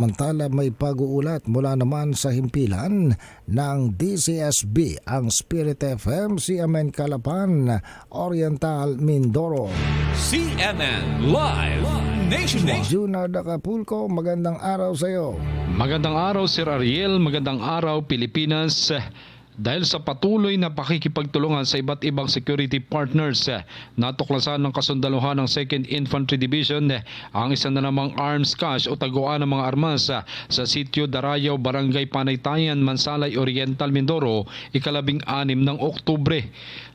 Mantala may pag-uulat mula naman sa himpilan ng DCSB ang Spirit FM CMN Calapan Oriental Mindoro. CNN Live Nationwide. Junard Acapulco, magandang araw sa iyo. Magandang araw Sir Ariel, magandang araw Pilipinas. Dahil sa patuloy na pakikipagtulungan sa iba't ibang security partners, eh, natuklasan ng kasundaluhan ng 2nd Infantry Division eh, ang isa na namang arms cache o taguan ng mga armas eh, sa sitio Darayaw, Barangay Panaytayan, Mansalay Oriental, Mindoro, ikalabing anim ng Oktubre.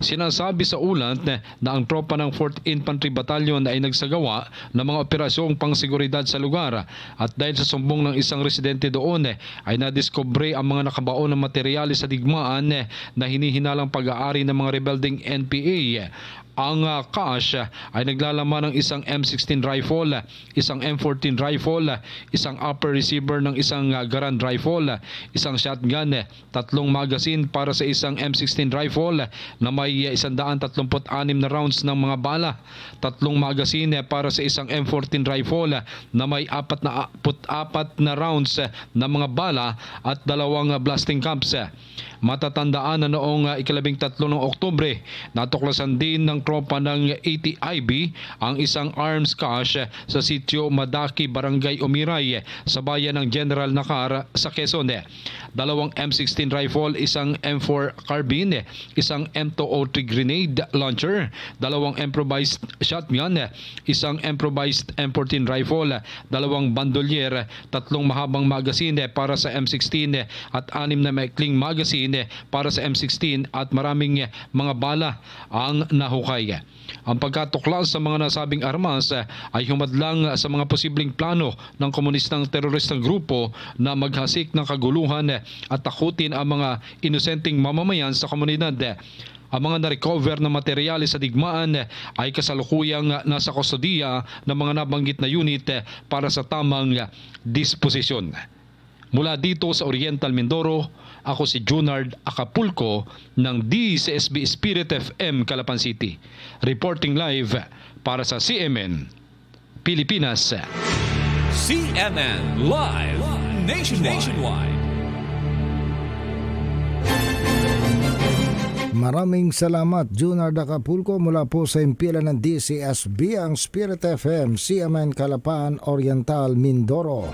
Sinasabi sa ulat na ang tropa ng 4th Infantry Battalion ay nagsagawa ng mga operasyong pangseguridad sa lugar at dahil sa sumbong ng isang residente doon ay nadiskubre ang mga nakabaon ng materyales sa digmaan eh, na hinihinalang pag-aari ng mga rebelding NPA. Ang uh, ah, ay naglalaman ng isang M16 rifle, ah, isang M14 rifle, ah, isang upper receiver ng isang ah, Garand rifle, ah, isang shotgun, tatlong magazine para sa isang M16 rifle ah, na may ah, 136 na rounds ng mga bala, tatlong magazine para sa isang M14 rifle ah, na may apat na apat na rounds ng mga bala at dalawang ah, blasting caps. Matatandaan na noong ah, ikalabing tatlo ng Oktubre, natuklasan din ng tropa ng ATIB ang isang arms cache sa sitio Madaki, Barangay Umiray sa bayan ng General Nakar sa Quezon. Dalawang M16 rifle, isang M4 carbine, isang M203 grenade launcher, dalawang improvised shotgun, isang improvised M14 rifle, dalawang bandolier, tatlong mahabang magazine para sa M16 at anim na maikling magazine para sa M16 at maraming mga bala ang nahukay. Ang pagkatuklas sa mga nasabing armas eh, ay humadlang sa mga posibleng plano ng komunistang teroristang grupo na maghasik ng kaguluhan eh, at takutin ang mga inosenteng mamamayan sa komunidad. eh. Ang mga na-recover na materyales sa digmaan eh, ay kasalukuyang nasa kustodiya ng mga nabanggit na unit eh, para sa tamang eh, disposisyon. Mula dito sa Oriental Mindoro, ako si Junard Acapulco ng DCSB Spirit FM Calapan City. Reporting live para sa CMN Pilipinas. CNN Live Nationwide. Maraming salamat Junard Acapulco mula po sa himpilan ng DCSB ang Spirit FM CMN Calapan Oriental Mindoro.